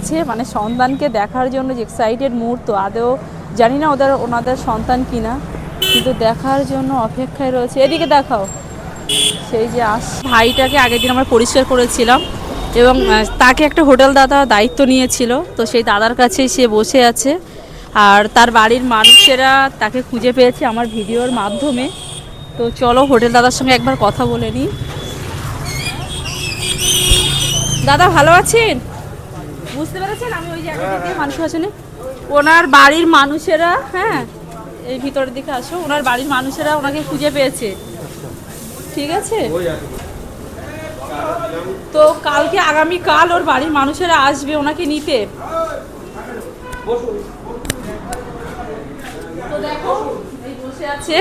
আছে মানে সন্তানকে দেখার জন্য যে এক্সাইটেড মুহূর্ত, আদৌ জানি না ওদের, ওনাদের সন্তান কিনা, কিন্তু দেখার জন্য অপেক্ষায় রয়েছে। এদিকে দেখাও। সেই যে আস ভাইটাকে আগের দিন আমরা পরিষ্কার করেছিলাম এবং তাকে একটা হোটেল দাদা দায়িত্ব নিয়েছিল, তো সেই দাদার কাছেই সে বসে আছে। আর তার বাড়ির মানুষেরা তাকে খুঁজে পেয়েছে আমার ভিডিওর মাধ্যমে। তো চলো হোটেল দাদার সঙ্গে একবার কথা বলে নিই। দাদা ভালো আছেন? বুঝতে পেরেছেন? আমি ওই জায়গাটা থেকে মানুষ আছেন। ওনার বাড়ির মানুষেরা হ্যাঁ এই ভিতরের দিকে আসো। ওনার বাড়ির মানুষেরা ওনাকে খুঁজে পেয়েছে। ঠিক আছে? তো কালকে আগামী কাল ওর বাড়ির মানুষেরা আসবে ওনাকে নিতে। তো দেখো বসে আছে।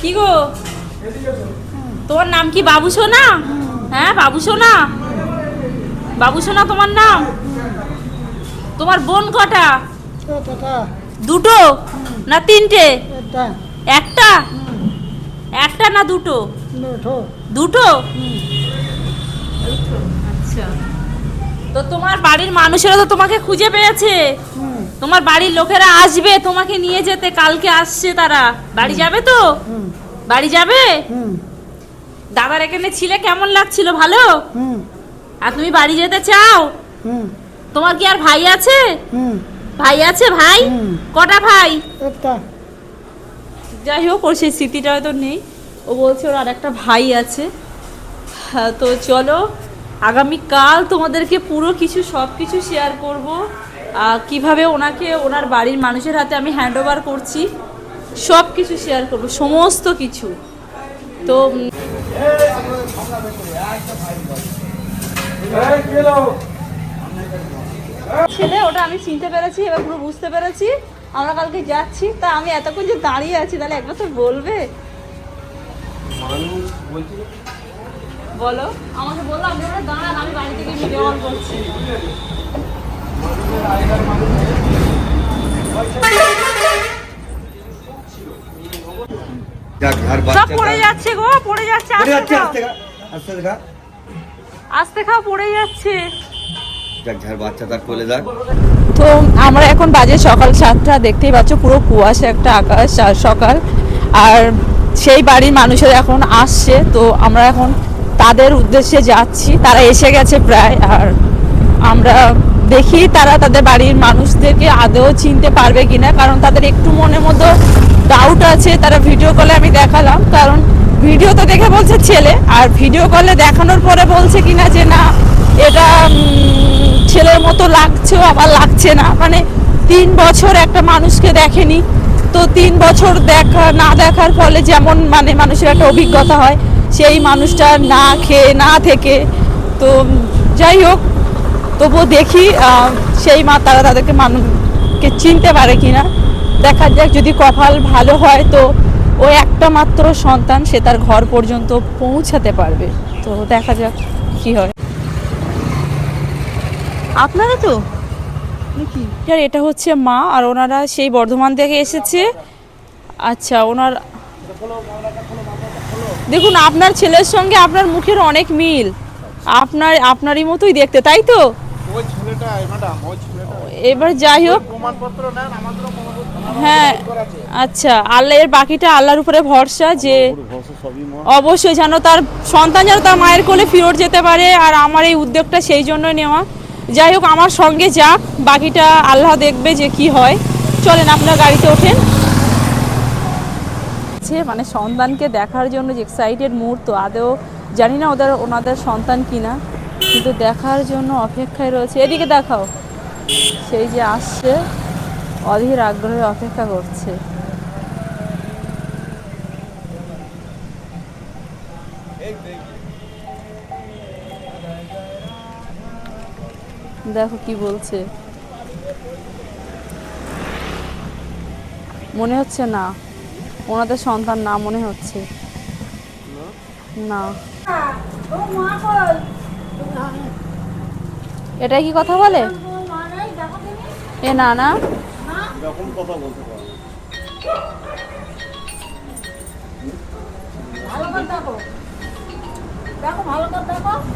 কি গো? তোমার নাম কি বাবু সোনা হ্যাঁ বাবু সোনা বাবু সোনা তোমার নাম? তোমার বোন কটা? দুটো? না তিনটে? একটা। একটা? না দুটো? দুটো। আচ্ছা। তো তোমার বাড়ির মানুষেরা তো তোমাকে খুঁজে পেয়েছে। তোমার বাড়ির লোকেরা আসবে তোমাকে নিয়ে যেতে কালকে আসছে তারা। বাড়ি যাবে তো? বাড়ি যাবে? দাদার এখানে ছিলে কেমন লাগছিল? ভালো? আর তুমি বাড়ি যেতে চাও? হুম। তোমার কি আর ভাই আছে? ভাই আছে ভাই? কটা ভাই? যাই হোক ওর সেই স্মৃতিটা হয়তো নেই। ও বলছে ওর আর একটা ভাই আছে। হ্যাঁ, তো চলো আগামীকাল তোমাদেরকে পুরো কিছু সব কিছু শেয়ার করব কীভাবে ওনাকে ওনার বাড়ির মানুষের হাতে আমি হ্যান্ড ওভার করছি সব কিছু শেয়ার করব সমস্ত কিছু। তো ছেলে ওটা আমি চিনতে পেরেছি এবার পুরো বুঝতে পেরেছি। আমরা কালকে যাচ্ছি তা আমি এতক্ষণ যে দাঁড়িয়ে আছি তাহলে একবার তো বলবে। বলো আমাকে বলল আপনারা দাঁড়ান আমি বাড়ি থেকে ভিডিও কল করছি। সব পড়ে যাচ্ছে গো পড়ে যাচ্ছে আস্তে আস্তে আস্তে। আস্তে খাও পড়ে যাচ্ছে। তো আমরা এখন বাজে সকাল সাতটা দেখতেই পাচ্ছ পুরো কুয়াশা একটা আকাশ আর সকাল। আর সেই বাড়ির মানুষেরা এখন আসছে তো আমরা এখন তাদের উদ্দেশ্যে যাচ্ছি। তারা এসে গেছে প্রায় আর আমরা দেখি তারা তাদের বাড়ির মানুষদেরকে আদৌ চিনতে পারবে কিনা কারণ তাদের একটু মনের মতো ডাউট আছে। তারা ভিডিও কলে আমি দেখালাম কারণ ভিডিও তো দেখে বলছে ছেলে, আর ভিডিও কলে দেখানোর পরে বলছে কিনা যে না, এটা ছেলের মতো লাগছে, আবার লাগছে না। মানে তিন বছর একটা মানুষকে দেখেনি। তো তিন বছর দেখা, না দেখার ফলে যেমন মানে মানুষের একটা অভিজ্ঞতা হয়, সেই মানুষটা না খেয়ে, না থেকে। তো যাই হোক, তবুও দেখি সেই মা তারা তাদেরকে মানুষকে চিনতে পারে কিনা। দেখা যাক, যদি কপাল ভালো হয় তো ও একটা মাত্র সন্তান সে তার ঘর পর্যন্ত পৌঁছাতে পারবে। তো দেখা যাক কি হয়। আপনারা তো? আর এটা হচ্ছে মা আর ওনারা সেই বর্ধমান থেকে এসেছে। আচ্ছা ওনার দেখুন আপনার ছেলের সঙ্গে আপনার মুখের অনেক মিল। আপনার আপনারই মতোই দেখতে তাই তো? এবার যাই হোক। প্রমাণপত্র নেন হ্যাঁ আচ্ছা আল্লাহ এর বাকিটা আল্লাহর উপরে ভরসা যে অবশ্যই যেন তার সন্তান যেন তার মায়ের কোলে ফিরত যেতে পারে আর আমার এই উদ্যোগটা সেই জন্য নেওয়া। যাই হোক আমার সঙ্গে যাক বাকিটা আল্লাহ দেখবে যে কি হয়। চলেন আপনার গাড়িতে ওঠেন। মানে সন্তানকে দেখার জন্য যে এক্সাইটেড মুহূর্ত আদৌ জানি না ওদের ওনাদের সন্তান কিনা কিন্তু দেখার জন্য অপেক্ষায় রয়েছে। এদিকে দেখাও। সেই যে আসছে। অধীর আগ্রহে অপেক্ষা করছে। দেখো কি বলছে। মনে হচ্ছে না। ওনাদের সন্তান না, মনে হচ্ছে। না। এটাই কি কথা বলে? এ, না না।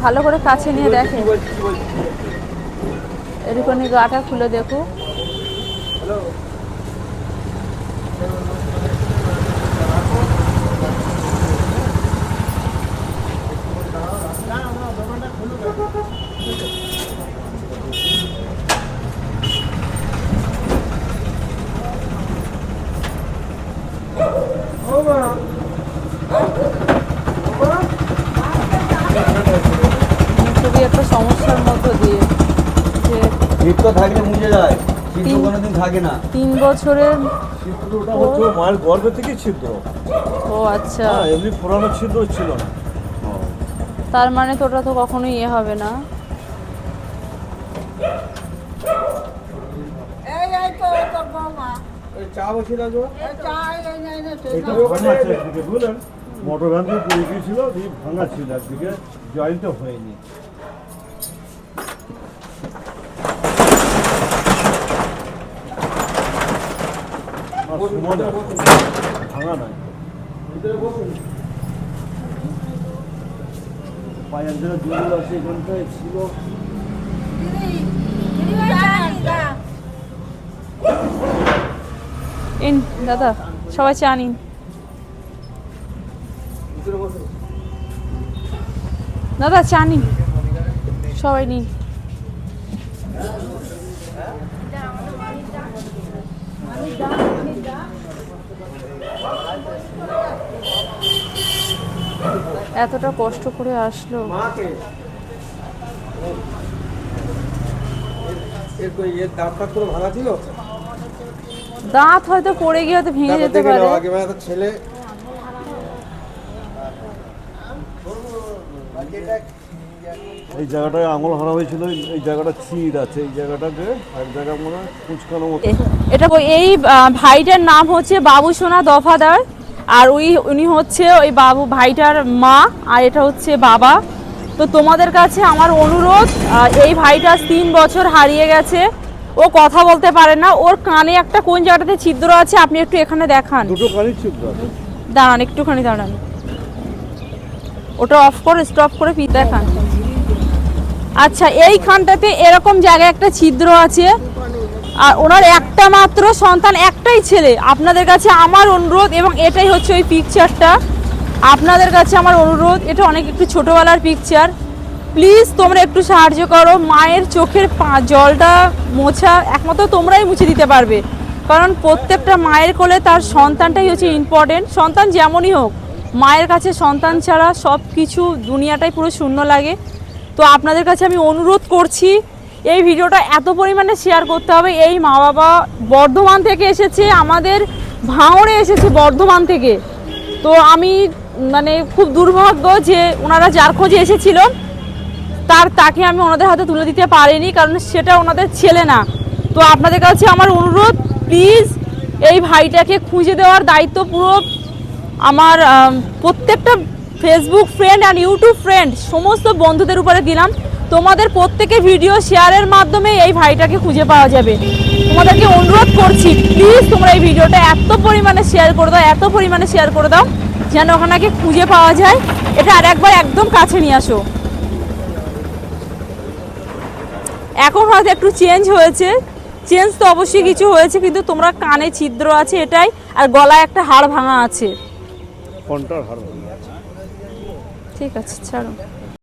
ভালো করে কাছে নিয়ে দেখে। একটুখানি গাটা খুলে দেখো। খুবই একটা সমস্যার মধ্য দিয়ে যে শীত তো থাকলে মুজে যায় শীত তো তিন- কোনোদিন থাকে না। তিন বছরের ছিদ্রটা হচ্ছে মায়ের গর্ভে থেকে ছিদ্র। ও আচ্ছা। হ্যাঁ এমনি পুরানো ছিদ্র ছিল না। তার মানে তো ওটা তো কখনোই ইয়ে হবে না। মোটর ভ্যান দিয়ে পড়ে গিয়েছিল ভাঙা ছিল একদিকে। জয়েন্টও হয়নি আর সমান আছে, ইন দাদা সবাই চা নিন। দাদা চা নিন। সবাই নিন। এতটা কষ্ট করে আসলো। দাঁত হয়তো পড়ে গিয়ে হয়তো ভেঙে যেতে পারে। ছেলে। এই জায়গাটায় আঙুল হারা হয়েছিল এই- এই জায়গাটা ছিঁড় আছে এই জায়গাটাকে এক জায়গা মনে হয় কুচকানো এটা এই ভাইটার নাম হচ্ছে বাবু সোনা দফাদার। আর ওই উনি হচ্ছে ওই বাবু ভাইটার মা আর এটা হচ্ছে বাবা। তো তোমাদের কাছে আমার অনুরোধ এই ভাইটা তিন বছর হারিয়ে গেছে ও কথা বলতে পারে না ওর কানে একটা কোন জায়গাটাতে ছিদ্র আছে আপনি একটু এখানে দেখান। দুটো ছিদ্র আছে। দাঁড়ান একটুখানি দাঁড়ান। ওটা অফ করে স্টপ করে পি দেখান। আচ্ছা এইখানটাতে এরকম জায়গায় একটা ছিদ্র আছে আর ওনার একটা মাত্র সন্তান, একটাই ছেলে। আপনাদের কাছে আমার অনুরোধ এবং এটাই হচ্ছে ওই পিকচারটা আপনাদের কাছে আমার অনুরোধ, এটা অনেক একটু ছোটোবেলার পিকচার প্লিজ তোমরা একটু সাহায্য করো, মায়ের চোখের জলটা মোছা, একমাত্র তোমরাই মুছে দিতে পারবে। কারণ প্রত্যেকটা মায়ের কোলে তার সন্তানটাই হচ্ছে ইম্পর্টেন্ট সন্তান যেমনই হোক, মায়ের কাছে সন্তান ছাড়া সব কিছু দুনিয়াটাই পুরো শূন্য লাগে। তো আপনাদের কাছে আমি অনুরোধ করছি এই ভিডিওটা এত পরিমাণে শেয়ার করতে হবে। এই মা বাবা বর্ধমান থেকে এসেছে, আমাদের ভাঙড়ে এসেছে বর্ধমান থেকে। তো আমি মানে খুব দুর্ভাগ্য যে ওনারা যার খোঁজে এসেছিল, তার, তাকে আমি ওনাদের হাতে তুলে দিতে পারিনি, কারণ সেটা ওনাদের ছেলে না। তো আপনাদের কাছে আমার অনুরোধ প্লিজ এই ভাইটাকে খুঁজে দেওয়ার দায়িত্ব পুরো আমার প্রত্যেকটা Facebook friend and YouTube friend সমস্ত বন্ধুদের উপরে দিলাম। তোমাদের প্রত্যেকে ভিডিও শেয়ারের মাধ্যমে এই ভাইটাকে খুঁজে পাওয়া যাবে। তোমাদেরকে অনুরোধ করছি প্লিজ তোমরা এই ভিডিওটা এত পরিমাণে শেয়ার করে দাও এত পরিমাণে শেয়ার করে দাও যেন ওখানে খুঁজে পাওয়া যায়। এটা আর একবার একদম কাছে নিয়ে আসো। এখন হয়তো একটু চেঞ্জ হয়েছে। চেঞ্জ তো অবশ্যই কিছু হয়েছে কিন্তু তোমরা কানে ছিদ্র আছে এটাই আর গলায় একটা হাড় ভাঙা আছে। ঠিক আছে ছাড়ো।